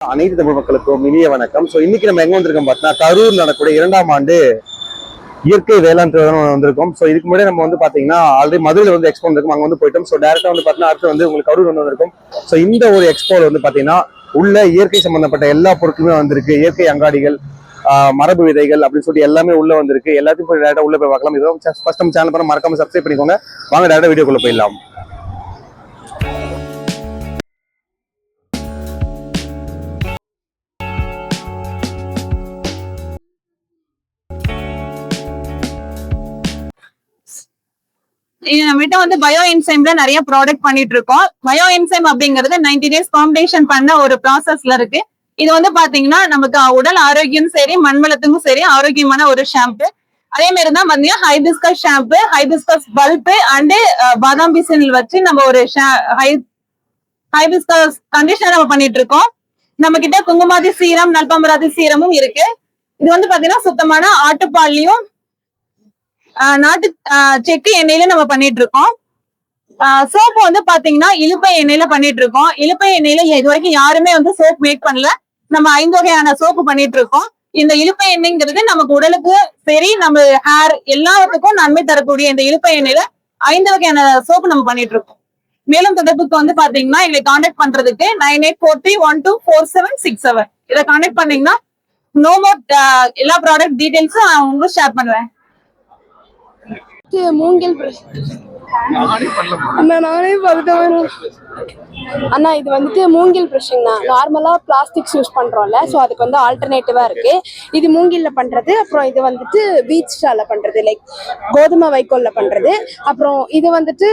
அனைத்து தமிழ் மக்களுக்கும் இனிய வணக்கம். ஸோ இன்னைக்கு நம்ம எங்க வந்திருக்கோம் பார்த்தீங்கன்னா கரூர் நடக்கூடிய இரண்டாம் ஆண்டு இயற்கை வேளாண் திருவிழா வந்திருக்கோம். ஸோ இதுக்கு முன்னாடி நம்ம வந்து பாத்தீங்கன்னா ஆல்ரெடி மதுரையில் வந்து எக்ஸ்போ வந்திருக்கும். அங்க வந்து போயிட்டோம். ஸோ டேரக்டா வந்து பாத்தீங்கன்னா அடுத்து வந்து உங்களுக்கு கரூர் வந்து வந்திருக்கும். ஸோ இந்த ஒரு எக்ஸ்போல வந்து பாத்தீங்கன்னா உள்ள இயற்கை சம்பந்தப்பட்ட எல்லா பொருட்களுமே வந்திருக்கு. இயற்கை அங்காடிகள் ஆஹ் மரபு விதைகள் அப்படின்னு சொல்லிட்டு எல்லாமே உள்ள வந்திருக்கு. எல்லாத்தையும் போய் டேரக்டா உள்ள போய் பார்க்கலாம். இதுவும் ஃபர்ஸ்ட் நம்ம சேனல் பண்ண மறக்காம சப்ஸ்கிரைப் பண்ணிக்கோங்க. வாங்க டேரக்டா வீடியோக்குள்ள போயிடலாம். நம்மகிட்ட வந்து பயோ என்சைம்ல நிறைய ப்ராடக்ட் பண்ணிட்டு இருக்கோம். பயோ என்சைம் அப்படிங்கிறது 90 டேஸ் காம்படிஷன் பண்ண ஒரு ப்ராசஸ்ல இருக்கு. இது வந்து பாத்தீங்கன்னா நமக்கு உடல் ஆரோக்கியம் சரி மண்வளத்துக்கும் சரி ஆரோக்கியமான ஒரு ஷாம்பு அதே மாதிரி தான் பாத்தீங்கன்னா hibiscus shampoo hibiscus bulb and பாதாம் பிசினில் வச்சு நம்ம ஒரு ஹைபிஸ்கஸ் கண்டிஷனர் நம்ம பண்ணிட்டு இருக்கோம். நம்ம கிட்ட குங்குமாதி சீரம் நல்பம்பராதி சீரமும் இருக்கு. இது வந்து பாத்தீங்கன்னா சுத்தமான ஆட்டுப்பால்லையும் நாட்டு செக்கு எண்ணெயில நம்ம பண்ணிட்டு இருக்கோம் சோப்பு வந்து பாத்தீங்கன்னா இலுப்பை எண்ணெயில பண்ணிட்டு இருக்கோம் இலுப்பை எண்ணெயில இது வரைக்கும் யாருமே வந்து சோப் மேக் பண்ணல. நம்ம ஐந்து வகையான சோப்பு பண்ணிட்டு இருக்கோம் இந்த இலுப்பை எண்ணெய்ங்கிறது நமக்கு உடலுக்கு சரி நம்ம ஹேர் எல்லாத்துக்கும் நன்மை தரக்கூடிய இந்த இழுப்பை எண்ணெயில ஐந்து வகையான சோப்பு நம்ம பண்ணிட்டு இருக்கோம் மேலும் தொடர்புக்கு வந்து பாத்தீங்கன்னா எங்களை காண்டாக்ட் பண்றதுக்கு nine eight four three one two four seven six seven இதை காண்டாக்ட் பண்ணீங்கன்னா நோ மோர் எல்லா ப்ராடக்ட் டீடைல்ஸும் நான் உங்களுக்கு ஷேர் பண்ணுவேன். மூங்கில் பிரஷ் அண்ணா நானே பார்த்துட்டேன் அண்ணா இது வந்துட்டு மூங்கில் ப்ரஷிங்ண்ணா நார்மலாக பிளாஸ்டிக்ஸ் யூஸ் பண்ணுறோம்ல ஸோ அதுக்கு வந்து ஆல்டர்னேட்டிவாக இருக்கு. இது மூங்கில்ல பண்ணுறது அப்புறம் இது வந்துட்டு பீச் ஸ்டால பண்ணுறது லைக் கோதுமை வைக்கோல்ல பண்ணுறது அப்புறம் இது வந்துட்டு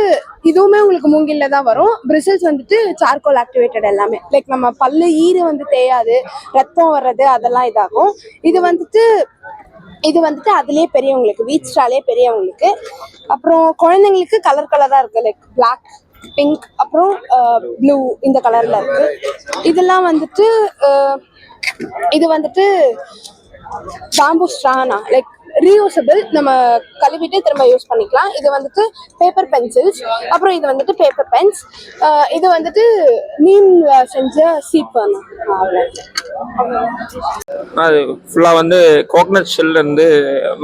இதுவுமே உங்களுக்கு மூங்கில்ல தான் வரும். பிரிசல்ஸ் வந்துட்டு சார்கோல் ஆக்டிவேட்டட் எல்லாமே. லைக் நம்ம பல்லு ஈறு வந்து தேயாது ரத்தம் வர்றது அதெல்லாம் இதாகும். இது வந்துட்டு இது வந்துட்டு அதுலயே பெரியவங்களுக்கு வீட் ஸ்டாலே பெரியவங்களுக்கு. அப்புறம் குழந்தைங்களுக்கு கலர் கலரா இருக்கு லைக் பிளாக் பிங்க் அப்புறம் ப்ளூ இந்த கலர்ல இருக்கு. இதெல்லாம் வந்துட்டு இது வந்துட்டு பாம்பு ஸ்ட்ரானா லைக் ரீயூசபிள் நம்ம கழுவிட்டு திரும்ப யூஸ் பண்ணிக்கலாம். இது வந்துட்டு பேப்பர் பென்சில்ஸ் அப்புறம் இது வந்துட்டு பேப்பர் பென்ஸ் இது வந்துட்டு மீன்ல செஞ்ச சீப்பன் அது ஃபுல்லாக வந்து கோகனட் ஷெல்ல இருந்து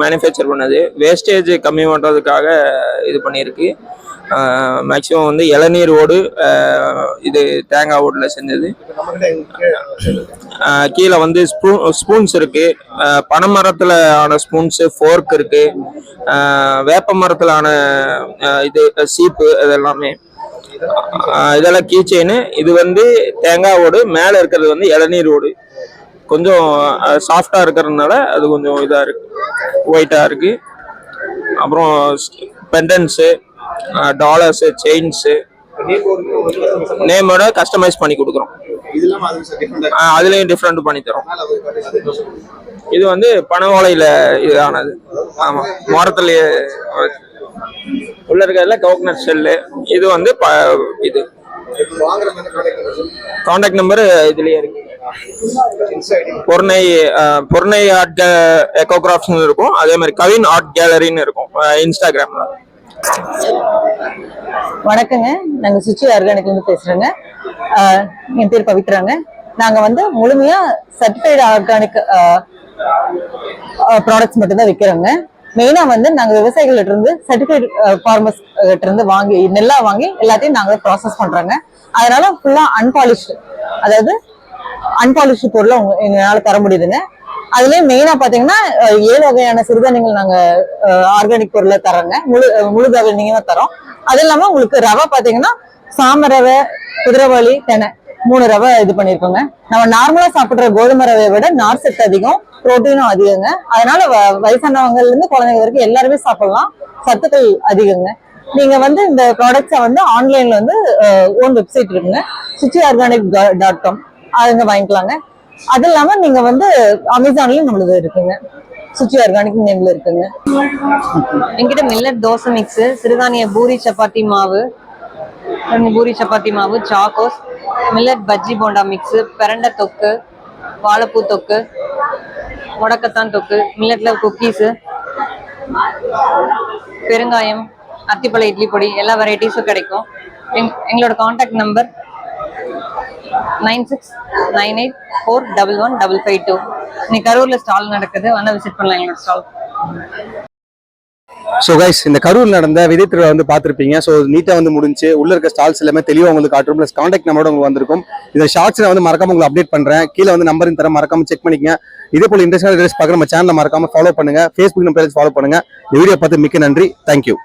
மேனுஃபேக்சர் பண்ணது. வேஸ்டேஜ் கம்மி பண்ணுறதுக்காக இது பண்ணியிருக்கு. மேக்ஸிமம் வந்து இளநீர் ஓடு இது தேங்காய் ஓடில் செஞ்சது. கீழே வந்து ஸ்பூ ஸ்பூன்ஸ் இருக்கு. பனைமரத்தில் பனை மரத்தில் ஆன ஸ்பூன்ஸு ஃபோர்க் இருக்கு. வேப்ப மரத்தில் ஆன இது சீப்பு இதெல்லாமே. இதெல்லாம் கீ செயின் இது வந்து தேங்காய் ஓடு மேலே இருக்கிறது வந்து இளநீர் ஓடு. கொஞ்சம் சாஃப்டாக இருக்கிறதுனால அது கொஞ்சம் இதாக இருக்கு. ஒயிட்டாக இருக்கு. அப்புறம் பெண்டன்ஸு டாலர்ஸு செயின்ஸு நேமோட கஸ்டமைஸ் பண்ணி கொடுக்குறோம். அதுலயும் டிஃப்ரெண்ட் பண்ணி தரோம். இது வந்து பனை ஓலையில இது ஆனது ஆமா மரத்துலயே. உள்ள இருக்கிறதுல கோகனட் ஷெல்லு இது வந்து ப- இது. காண்டாக்ட் நம்பர் இதுலயே இருக்கு. பொர்ணை பொர்ணை ஆர்ட் எக்கோகிராஃப்ஸ்னு இருக்கும். அதே மாதிரி கவின் ஆர்ட் கேலரின்னு இருக்கும். இன்ஸ்டாகிராம்ல வணக்கங்க. நாங்க சுச்சி ஆர்கானிக்ல இருந்து பேசுறேங்க. என் பேர் பவித்ராங்க. நாங்க வந்து முழுமையா சர்டிஃபைடு ஆர்கானிக் ப்ராடக்ட்ஸ் மட்டும் தான் விற்கிறோங்க மெயினா வந்து நாங்க விவசாயிகள்ட்ட இருந்து சர்டிஃபைடு ஃபார்மர்ஸ் கிட்ட இருந்து வாங்கி நெல்லா வாங்கி எல்லாத்தையும் நாங்க ப்ராசஸ் பண்றோங்க. அதனால ஃபுல்லா அன்பாலிஷ்டு அதாவது அன்பாலிஷ்டு பொருளை உங்க- எங்களால தர முடியுதுங்க. அதுலயும் மெயினா பாத்தீங்கன்னா ஏழு வகையான சிறுதானியங்கள் நாங்க ஆர்கானிக் பொருளை தரோங்க முழு முழு தானியமா தரோம் அது இல்லாம உங்களுக்கு ரவை பாத்தீங்கன்னா சாம ரவை குதிரைவாளி தெனை மூணு ரவை இது பண்ணிருக்கோங்க. நம்ம நார்மலா சாப்பிடுற கோதுமை ரவையை விட நார் சத்து அதிகம் புரோட்டீனும் அதிகங்க. அதனால வ- வயசானவங்கல இருந்து குழந்தைங்க வரைக்கும் எல்லாருமே சாப்பிடலாம். சத்துக்கள் அதிகங்க. நீங்க வந்து இந்த ப்ராடக்ட்ஸை வந்து ஆன்லைன்ல வந்து ஓன் வெப்சைட் இருக்குங்க. சுச்சி ஆர்கானிக் டாட் காம் அதுங்க வாங்கிக்கலாங்க. அது இல்லாம நீங்க வந்து அமேசான்லயும் நம்மளது இருக்குங்க. சுச்சி ஆர்கானிக் நேம்ல இருக்குங்க. என்கிட்ட மில்லட் தோசை மிக்ஸ் சிறுதானிய பூரி சப்பாத்தி மாவு. ரெண்டு பூரி சப்பாத்தி மாவு Chocos millet bajji bonda mix பிரண்டை தொக்கு வாழைப்பூ தொக்கு முடக்கத்தான் தொக்கு மில்லட்ல குக்கீஸு பெருங்காயம் அத்திப்பழ இட்லி பொடி எல்லா வெரைட்டிஸும் கிடைக்கும். எங் எங்களோட contact number nine six nine eight four double one double five two. இன்னைக்கு கரூர்ல ஸ்டால் நடக்குது. வேணா விசிட் பண்ணலாம் எங்களோட ஸ்டால் ஸோ கைஸ் இந்த கரூர் நடந்த விதை திருவிழா வந்து பார்த்துருப்பீங்க. ஸோ நீட்டாக வந்து முடிஞ்சு உள்ள இருக்க ஸ்டால்ஸ் எல்லாமே தெளிவாக உங்களுக்கு காட்டும் ப்ளஸ் காண்டாக்ட் நம்பரோட உங்களுக்கு வந்திருக்கும். இந்த ஷார்ட்ஸ் வந்து மறக்காம உங்களுக்கு அப்டேட் பண்றேன். கீழே வந்து நம்பரின் தர மறக்காம செக் பண்ணிக்கங்க. இதே போல் இன்ட்ரெஸ்டான ட்ரெஸ் பார்க்க நம்ம சேனலை மறக்காம ஃபாலோ பண்ணுங்க. ஃபேஸ்புக் பேஜ் ஃபாலோ பண்ணுங்க. இந்த வீடியோ பார்த்து மிக்க நன்றி. தேங்க்யூ